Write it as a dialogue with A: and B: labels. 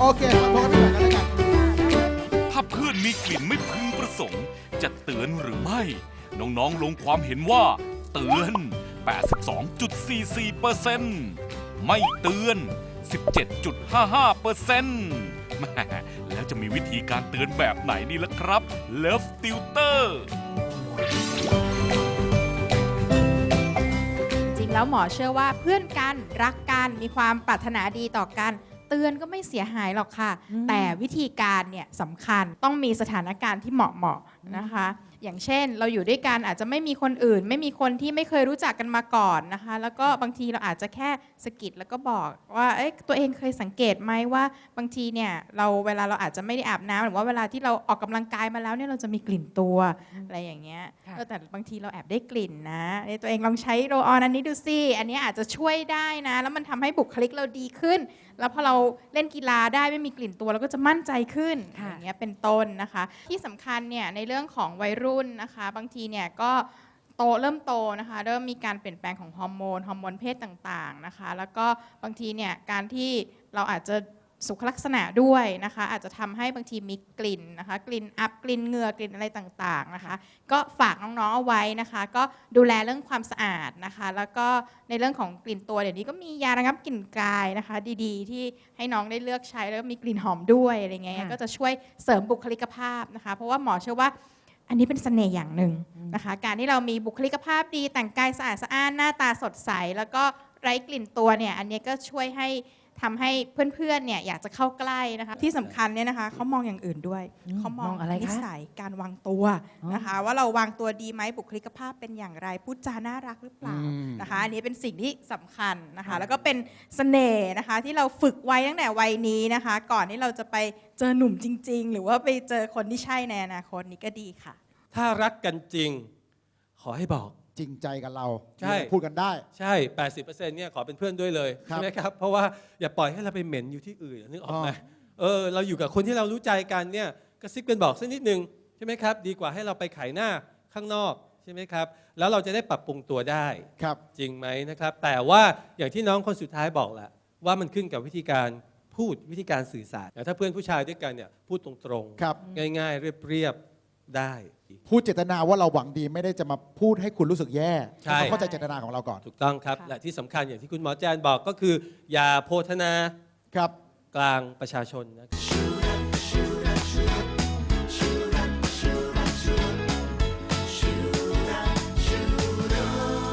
A: โอเคขอโทษด้วยกันแล้วกัน
B: ถ้าเพื่อนมีกลิ่นไม่พึงประสงค์ จะเตือนหรือไม่ น้องๆลงความเห็นว่า เตือน 82.44%ไม่เตือน 17.55%แหม่แล้วจะมีวิธีการเตือนแบบไหนนี่ล่ะครับ Love Tutor
C: แล้วหมอเชื่อว่าเพื่อนกันรักกันมีความปรารถนาดีต่อกัน เตือนก็ไม่เสียหายหรอกค่ะ แต่วิธีการเนี่ยสำคัญต้องมีสถานการณ์ที่เหมาะเหมาะๆ นะคะ อย่างเช่นเราอยู่ด้วยกันอาจจะไม่มีคนอื่น ไม่มีคนที่ไม่เคยรู้จักกันมาก่อนนะคะ แล้วก็บางทีเราอาจจะแค่สะกิดแล้วก็บอกว่าเอ้ยตัวเองเคยสังเกตไหมว่าบางทีเนี่ยเราเวลาเราอาจจะไม่ได้อาบน้ำหรือว่าเวลาที่เราออกกำลังกายมาแล้วเนี่ยเราจะมีกลิ่นตัวอะไรอย่างเงี้ย
D: ค่ะ
C: เออแต่บางทีเราแอบได้กลิ่นนะเอ้ยตัวเองลองใช้โรลออนอันนี้ดูสิอันนี้อาจจะช่วยได้นะ แล้วมันทำให้บุคลิกเราดีขึ้น แล้วพอเราเล่นกีฬาได้ไม่มีกลิ่นตัวเราก็จะมั่นใจขึ้น
D: ค่ะ
C: อย่างเงี้ยเป็นต้นนะคะ ที่สำคัญเนี่ยในเรื่องื่องของวัยรุ่นนะคะ บางทีเนี่ยก็โตเริ่มโตนะคะ เริ่มมีการเปลี่ยนแปลงของฮอร์โมนฮอร์โมนเพศต่างๆนะคะ แล้วก็บางทีเนี่ยการที่เราอาจจะ สุขลักษณะด้วยนะคะ อาจจะทำให้บางทีมีกลิ่นนะคะ กลิ่นอับกลิ่นเหงื่อกลิ่นอะไรต่างๆนะคะ ก็ฝากน้องๆเอาไว้นะคะ ก็ดูแลเรื่องความสะอาดนะคะ แล้วก็ในเรื่องของกลิ่นตัวเดี๋ยวนี้ก็มียาระงับกลิ่นกายนะคะ ดีๆ ที่ให้น้องได้เลือกใช้แล้วก็มีกลิ่นหอมด้วยอะไรเงี้ย
D: ค่ะ
C: ก็จะช่วยเสริมบุคลิกภาพนะคะ เพราะว่าหมอเชื่อว่าอันนี้เป็นเสน่ห์อย่างหนึ่งนะคะ การที่เรามีบุคลิกภาพดีแต่งกายสะอาดสะอ้านหน้าตาสดใส แล้วก็ไร้กลิ่นตัวเนี่ยอันนี้ก็ช่วยให้ ทำให้เพื่อนๆเนี่ยอยากจะเข้าใกล้นะคะ ที่สำคัญเนี่ยนะคะเขามองอย่างอื่นด้วย
D: อืม
C: เขามอง
D: มองอะไรคะ
C: นิสัยการวางตัว
D: อ๋อ
C: นะคะ ว่าเราวางตัวดีไหมบุคลิกภาพเป็นอย่างไรพูดจาน่ารักหรือเปล่า
A: อืม
C: นะคะ อันนี้เป็นสิ่งที่สำคัญนะคะ แล้วก็เป็นเสน่ห์นะคะ ที่เราฝึกไว้ตั้งแต่วัยนี้นะคะ ก่อนที่เราจะไปเจอหนุ่มจริง ๆ หรือว่าไปเจอคนที่ใช่ในอนาคตนี้ก็ดีค่ะ
E: ถ้ารักกันจริง ขอให้บอก
A: จริงใจกับเรา
E: ใช่
A: พูดกันได้
E: ใช่ 80%เนี่ยขอเป็นเพื่อนด้วยเลย
A: ครับ
E: ใช่ไหมครับ เพราะว่าอย่าปล่อยให้เราไปเหม็นอยู่ที่อื่นนึกออกไหม
A: อ๋อ
E: เออเราอยู่กับคนที่เรารู้ใจกันเนี่ยกระซิบกันบอกสักนิดนึงใช่ไหมครับ ดีกว่าให้เราไปขายหน้าข้างนอกใช่ไหมครับ แล้วเราจะได้ปรับปรุงตัวได้
A: ครับ
E: จริงไหมนะครับ แต่ว่าอย่างที่น้องคนสุดท้ายบอกแหละว่ามันขึ้นกับวิธีการพูดวิธีการสื่อสารแต่ถ้าเพื่อนผู้ชายด้วยกันเนี่ยพูดตรง
A: ครับ
E: ๆ ง่ายๆ เรียบๆได้
A: พูดเจตนาว่าเราหวังดีไม่ได้จะมาพูดให้คุณรู้สึกแย่
E: ใช่
A: ต้องเข้าใจเจตนาของเราก่อน
E: ถูกต้องครับ
C: ค่ะ
E: และที่สำคัญอย่างที่คุณหมอแจนบอกก็คือ อย่าโพธนา
A: ครับ
E: กลางประชาชนนะครับ